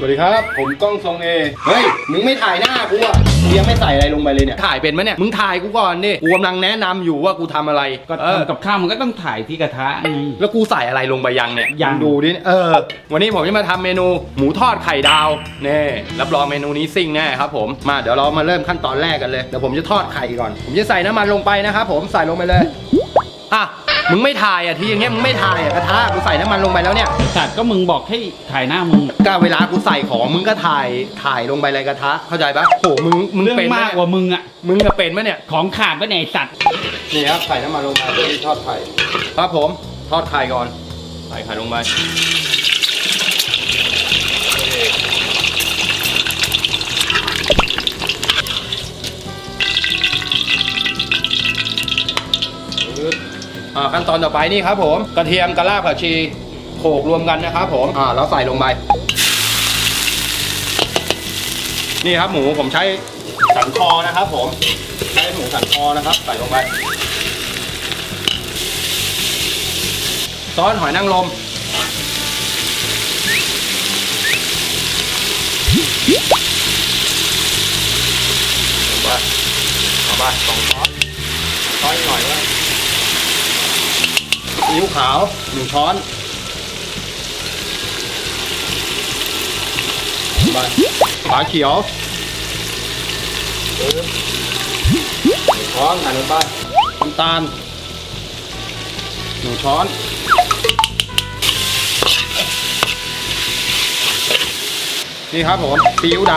วัสดีครับ ผมกล้องทรงเอเฮ้ย มึงไม่ถ่ายหน้ากูอะมึงยังไม่ใส่อะไรลงไปเลยเนี่ย ถ่ายเป็นไหมเนี่ย มึงถ่ายกูก่อนดิกูกำลังแนะนำอยู่ว่ากูทำอะไรก็เออทำกับข้าวมันก็ต้องถ่ายที่กระทะไง แล้วกูใส่อะไรลงไปยังเนี่ยยัง มึดูดิ เออ วันนี้ผมจะมาทำเมนูหมูทอดไข่ดาวเน่รับรองเมนูนี้ซิ่งแน่ครับผม มาเดี๋ยวเรามาเริ่มขั้นตอนแรกกันเลย เดี๋ยวผมจะทอดไข่ก่อน ผมจะใส่น้ำมันลงไปนะครับผม ใส่ลงไปเลย อะ มึงไม่ถ่ายอะทีอย่างเงี้ยมึงไม่ถ่ายอะกระทะกูใส่น้ำมันลงไปแล้วเนี่ยสัตว์ก็มึงบอกให้ถ่ายหน้ามึงก็เวลากูใส่ของมึงก็ถ่ายถ่ายลงไปในกระทะเข้าใจปะโหมึงมึงเรื่องเป็นไหมากกว่ามึงอะ มึงจะเป็นไหมเนี่ยของขาดปะเนี่ยไอ้สัตว์นี่ครับใส่น้ำมันลงไปเพื่อที่ทอดไข่ครับผมทอดไข่ก่อนใส่ไข่ลงไปาขั้นตอนต่อไปนี่ครับผมกระเทียมกระลาผักชีโขลกรวมกันนะครับผมอ่าแล้วใส่ลงไปนี่ครับหมูผมใช้สันคอนะครับ ผมใช้หมูสันคอนะครับ ใส่ลงไปซอสหอยนางรมเอาไปเอาไปสองช้อนช้อนหน่อยว่า อิ๊วขาวหนึ่งช้อนไปฝาเขียวหนึ่งช้อนใส่ลงไปน้ำตาลหนึ่งช้อนนี่ครับผมซีอิ๊วด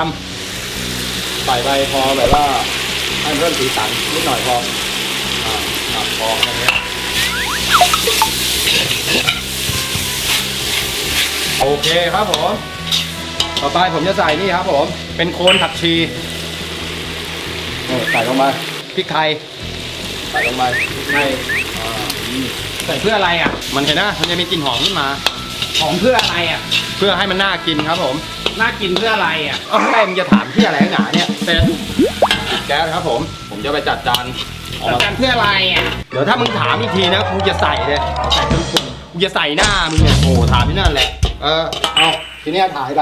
ำใส่ไปพอแบบว่าให้เพิ่มสีสันนิดหน่อยพอออ่าพอแค่นี้ โอเคครับผม ต่อไปผมจะใส่นี่ครับผม เป็นโคนผักชีนี่ใส่ลงมาพริกไทย ใส่ลงไปพริกไทยอ่าใส่เพื่ออะไรอะ มันเห็นนะมันจะมีกลิ่นหอมขึ้นมาของเพื่ออะไรอะ เพื่อให้มันน่ากินครับผม น่ากินเพื่ออะไรอะเอ้ามึงจะถามที่อะไรนักหนาเนี่ยเป็นปิดแก๊สครับผม ผมจะไปจัดจานออกแต่มาการเพื่ออะไรอะ เดี๋ยวถ้ามึงถามอีกทีนะกูจะใส่เลยใส่เครื่องปรุงกูจะใส่หน้ามึงเนี่ยโอ้โหถามที่นั่นแหละ เออเอาทีนี้ถ่ายไป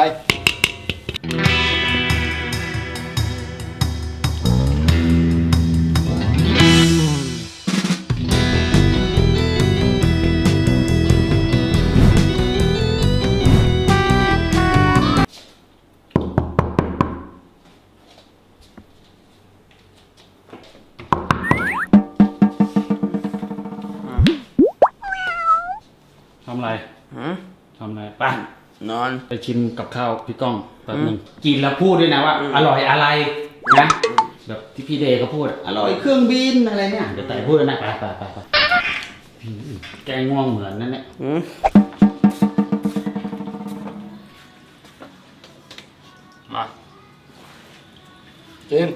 ทำอะไร ทำอะไรไปนอน ไปชิมกับข้าวพี่ก้องแป๊บนึงกินแล้วพูดด้วยนะว่า อร่อยอะไรนะแบบที่พี่เดย์เขาพูดอร่อยเครื่องบินอะไรเนี่ยเดี๋ยวแต่พูดนะไปไปไปไปอืมแกงง่วงเหมือนนั่นแหละอืมมาจิน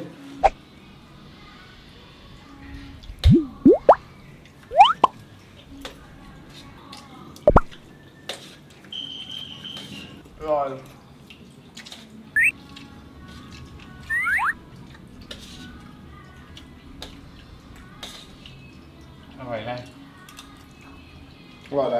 ร่อย อร่อยได้ว่าอะไร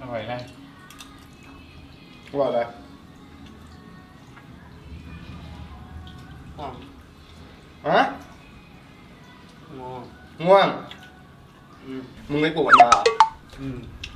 อร่อยได้ว่าอะไรอะฮะงอง่วง อืมมึงไม่ปลุกมันมาเหรออืม